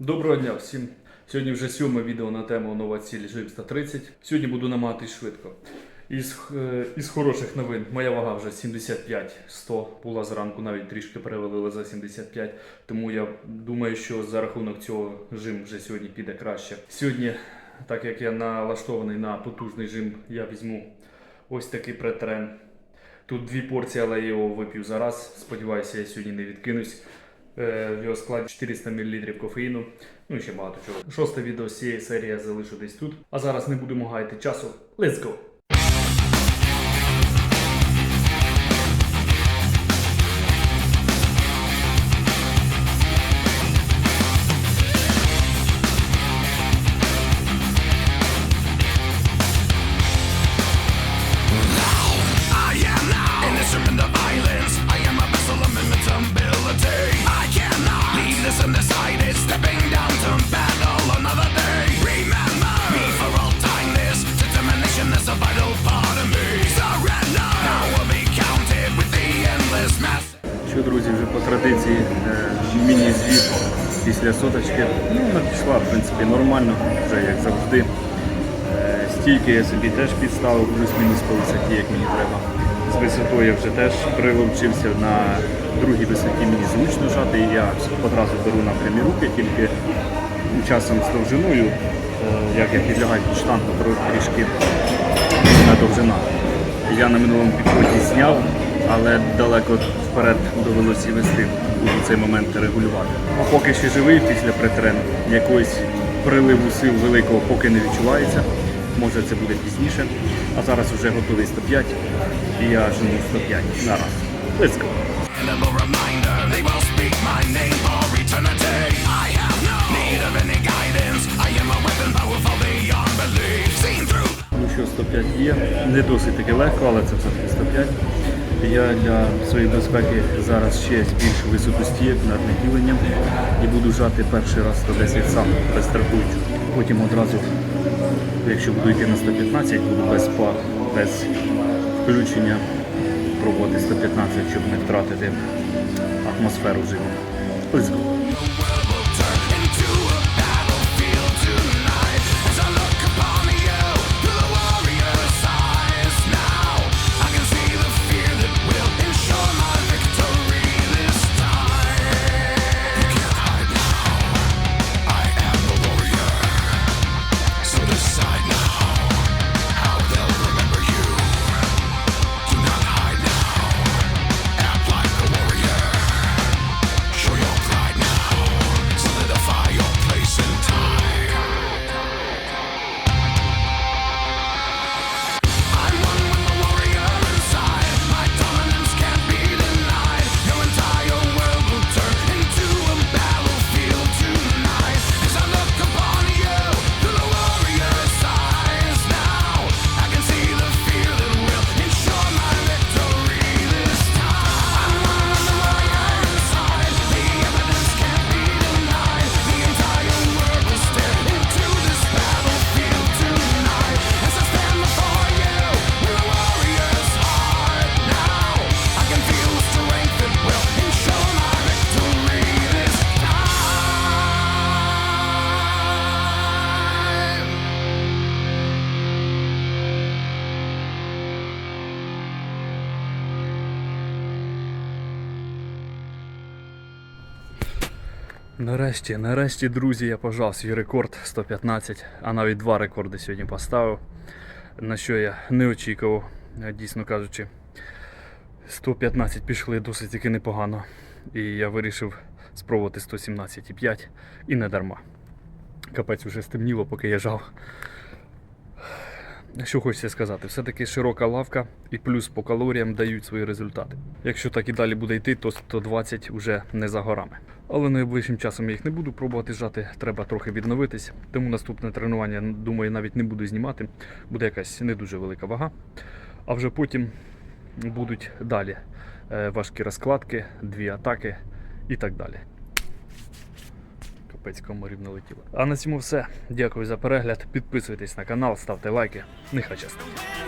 Доброго дня всім. Сьогодні вже сьоме відео на тему нова ціль Жим 130. Сьогодні буду намагатись швидко. Із, е, із хороших новин моя вага вже 75-100. Була зранку навіть трішки перевалила за 75. Тому я думаю, що за рахунок цього жим вже сьогодні піде краще. Сьогодні, так як я налаштований на потужний жим, я візьму ось такий претрен. Тут дві порції, але я його вип'ю за раз. Сподіваюся, я сьогодні не відкинусь. Е, В його складі 400 мл кофеїну, ну і ще багато чого. Шосте відео з цієї серії я залишу десь тут. А зараз не будемо гаяти часу. Let's go! Друзі, вже по традиції е, міні-звіт після соточки. Ну, вона в принципі, нормально, вже як завжди. Е, Стільки я собі теж підставив, плюс-мінус по висоті, як мені треба. З висотою я вже теж прилучився на другій висоті мені зручно жати. і Я одразу беру на прямі руки, тільки часом з довжиною, е, як я підлягаю під штангу, трішки на довжина. Я на минулому підході зняв, але далеко вперед довелося вести у цей момент регулювати. А поки ще живий після притрену, якогось приливу сил великого поки не відчувається. Може це буде пізніше. А зараз вже готовий 105 і я жену 105 нараз. Let's go! Ну що, 105 є. Не досить таки легко, але це все-таки 105. Я для своєї безпеки зараз ще збільшу висоту стійок над наділенням і буду жати перший раз 110 сам без страхуючу. Потім одразу, якщо буду йти на 115, буду без пар, без включення пробувати 115, щоб не втратити атмосферу живу. Let's. Нарешті, нарешті, друзі, я пожав свій рекорд 115, а навіть два рекорди сьогодні поставив. На що я не очікував, дійсно кажучи. 115 пішли досить таки непогано. І я вирішив спробувати 117,5 і не дарма. Капець уже стемніло, поки я жав. Що хочеться сказати, все-таки широка лавка і плюс по калоріям дають свої результати. Якщо так і далі буде йти, то 120 вже не за горами. Але найближчим часом я їх не буду пробувати жати, треба трохи відновитись. Тому наступне тренування, думаю, навіть не буду знімати. Буде якась не дуже велика вага. А вже потім будуть далі е, важкі розкладки, дві атаки і так далі. Капець рівно летіло. А на цьому все. Дякую за перегляд. Підписуйтесь на канал, ставте лайки. Нехай щастить.